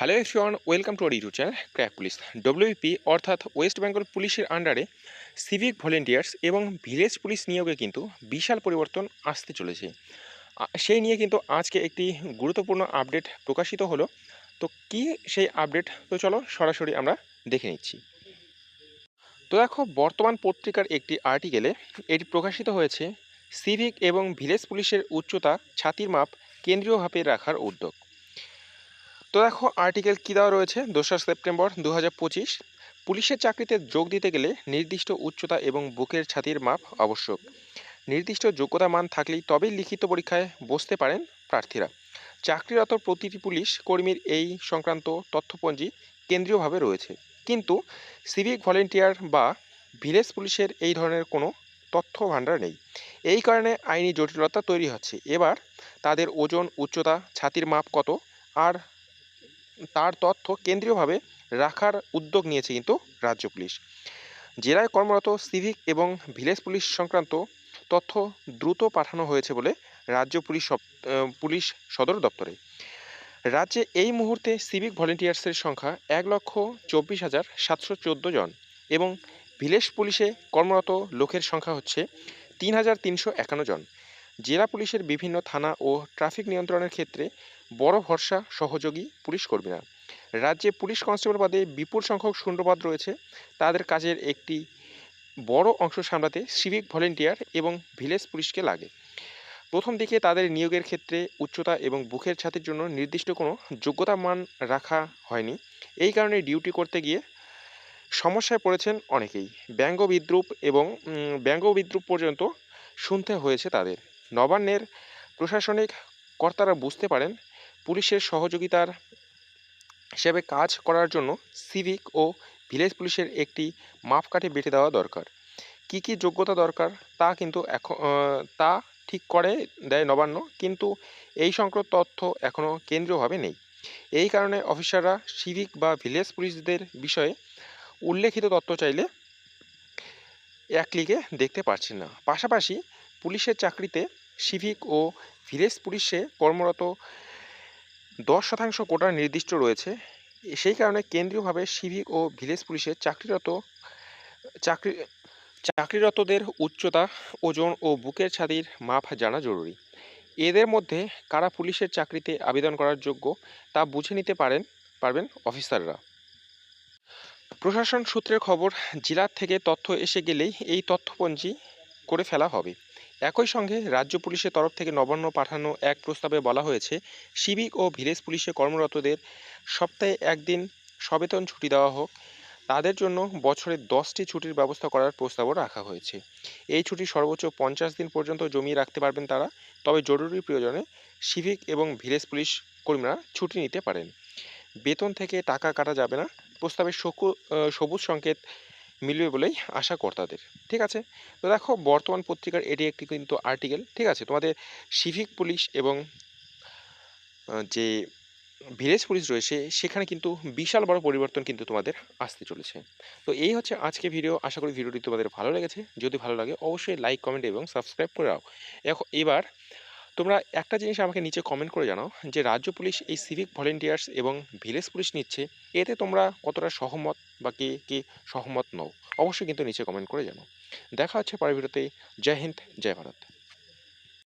Hello everyone welcome to our YouTube channel crack police WP অর্থাৎ West Bengal পুলিশের আন্ডারে civic volunteers এবং village police নিয়োগে কিন্তু বিশাল পরিবর্তন আসতে চলেছে। সেই নিয়ে কিন্তু আজকে একটি গুরুত্বপূর্ণ আপডেট প্রকাশিত হলো। তো কি সেই আপডেট তো চলো সরাসরি আমরা দেখে নিচ্ছি। তো দেখো, বর্তমান পত্রিকার একটি আর্টিকেলে এটি প্রকাশিত হয়েছে সিভিক এবং ভিলেজ পুলিশের উচ্চতা, ছাতির মাপ কেন্দ্রীয়ভাবে রাখার উদ্যোগ। তো দেখো আর্টিকেল কী দেওয়া রয়েছে? দোসরা সেপ্টেম্বর দু পুলিশের চাকরিতে যোগ দিতে গেলে নির্দিষ্ট উচ্চতা এবং বুকের ছাতির মাপ আবশ্যক। নির্দিষ্ট যোগ্যতা মান থাকলেই তবেই লিখিত পরীক্ষায় বসতে পারেন প্রার্থীরা। চাকরিরত প্রতিটি পুলিশ কর্মীর এই সংক্রান্ত তথ্যপঞ্জি কেন্দ্রীয়ভাবে রয়েছে। কিন্তু সিভিক ভলেন্টিয়ার বা ভিলেজ পুলিশের এই ধরনের কোনো তথ্য ভাণ্ডার নেই। এই কারণে আইনি জটিলতা তৈরি হচ্ছে। এবার তাদের ওজন, উচ্চতা, ছাতির মাপ কত? আর তার তথ্য কেন্দ্রীয়ভাবে রাখার উদ্যোগ নিয়েছে কিন্তু রাজ্য পুলিশ। জেলায় কর্মরত সিভিক এবং ভিলেজ পুলিশ সংক্রান্ত তথ্য দ্রুত পাঠানো হয়েছে বলে রাজ্য পুলিশ পুলিশ সদর দপ্তরে। রাজ্যে এই মুহূর্তে সিভিক ভলেন্টিয়ার্সের সংখ্যা এক লক্ষ চব্বিশ হাজার সাতশো চোদ্দ জন এবং ভিলেজ পুলিশে কর্মরত লোকের সংখ্যা হচ্ছে তিন হাজার তিনশো একান্ন জন। জেলা পুলিশের বিভিন্ন থানা ও ট্রাফিক নিয়ন্ত্রণের ক্ষেত্রে বড় ভরসা, সহযোগী পুলিশ কর্মীরা। রাজ্যে পুলিশ কনস্টেবল পদে বিপুল সংখ্যক শূন্যপদ রয়েছে। তাদের কাজের একটি বড় অংশ সামলাতে সিভিক ভলেন্টিয়ার এবং ভিলেজ পুলিশকে লাগে। প্রথম দিকে তাদের নিয়োগের ক্ষেত্রে উচ্চতা এবং বুকের ছাতির জন্য নির্দিষ্ট কোনো যোগ্যতা মান রাখা হয়নি। এই কারণে ডিউটি করতে গিয়ে সমস্যায় পড়েছেন অনেকেই। ব্যঙ্গ বিদ্রুপ এবং ব্যঙ্গ বিদ্রুপ পর্যন্ত শুনতে হয়েছে তাদের। নবান্নের প্রশাসনিক কর্তারা বুঝতে পারেন পুলিশের সহযোগিতার হিসেবে কাজ করার জন্য সিভিক ও ভিলেজ পুলিশের একটি মাপকাঠি বেঁধে দেওয়া দরকার। কি কি যোগ্যতা দরকার তা কিন্তু এখন তা ঠিক করে দেয় নবান্ন, কিন্তু এই সংক্রান্ত তথ্য এখনও কেন্দ্রীয়ভাবে নেই। এই কারণে অফিসাররা সিভিক বা ভিলেজ পুলিশদের বিষয়ে উল্লেখিত তথ্য চাইলে এক ক্লিকে দেখতে পারছেন না। পাশাপাশি পুলিশের চাকরিতে সিভিক ও ভিলেজ পুলিশে কর্মরত দশ শতাংশ কোটা নির্দিষ্ট রয়েছে। সেই কারণে কেন্দ্রীয়ভাবে সিভিক ও ভিলেজ পুলিশের চাকরিরত, চাকরি, চাকরিরতদের উচ্চতা, ওজন ও বুকের ছাতির মাপ জানা জরুরি। এদের মধ্যে কারা পুলিশের চাকরিতে আবেদন করার যোগ্য তা বুঝে নিতে পারেন, পারবেন অফিসাররা। প্রশাসন সূত্রের খবর জেলার থেকে তথ্য এসে গেলেই এই তথ্যপঞ্জি করে ফেলা হবে। একই সঙ্গে রাজ্য পুলিশের তরফ থেকে নবান্ন পাঠানো এক প্রস্তাবে বলা হয়েছে, সিভিক ও ভিলেজ পুলিশে কর্মরতদের সপ্তাহে একদিন সবেতন ছুটি দেওয়া হোক। তাদের জন্য বছরে দশটি ছুটির ব্যবস্থা করার প্রস্তাবও রাখা হয়েছে। এই ছুটি সর্বোচ্চ পঞ্চাশ দিন পর্যন্ত জমিয়ে রাখতে পারবেন তারা, তবে জরুরি প্রয়োজনে সিভিক এবং ভিলেজ পুলিশ কর্মীরা ছুটি নিতে পারেন। বেতন থেকে টাকা কাটা যাবে না। প্রস্তাবে সবুজ সংকেত মিলবে বলেই আশা কর্তাদের। ঠিক আছে? তো দেখো, বর্তমান পত্রিকার এটি একটি কিন্তু আর্টিকেল ঠিক আছে? তোমাদের সিভিক পুলিশ এবং যে ভিলেজ পুলিশ রয়েছে, সেখানে কিন্তু বিশাল বড় পরিবর্তন কিন্তু তোমাদের আসতে চলেছে। তো এই হচ্ছে আজকে ভিডিও আশা করি ভিডিওটি তোমাদের ভালো লেগেছে। যদি ভালো লাগে, অবশ্যই লাইক কমেন্ট এবং সাবস্ক্রাইব করে এখন এবার তোমরা একটা জিনিস আমাকে নিচে কমেন্ট করে জানাও, যে রাজ্য পুলিশ এই সিভিক ভলেন্টিয়ার্স এবং ভিলেজ পুলিশ নিচ্ছে, এতে তোমরা কতটা সহমত বা কে কে সহমত নও? অবশ্যই কিন্তু নিচে কমেন্ট করে জানাও। দেখা হচ্ছে পরের ভিডিওতে জয় হিন্দ, জয় ভারত।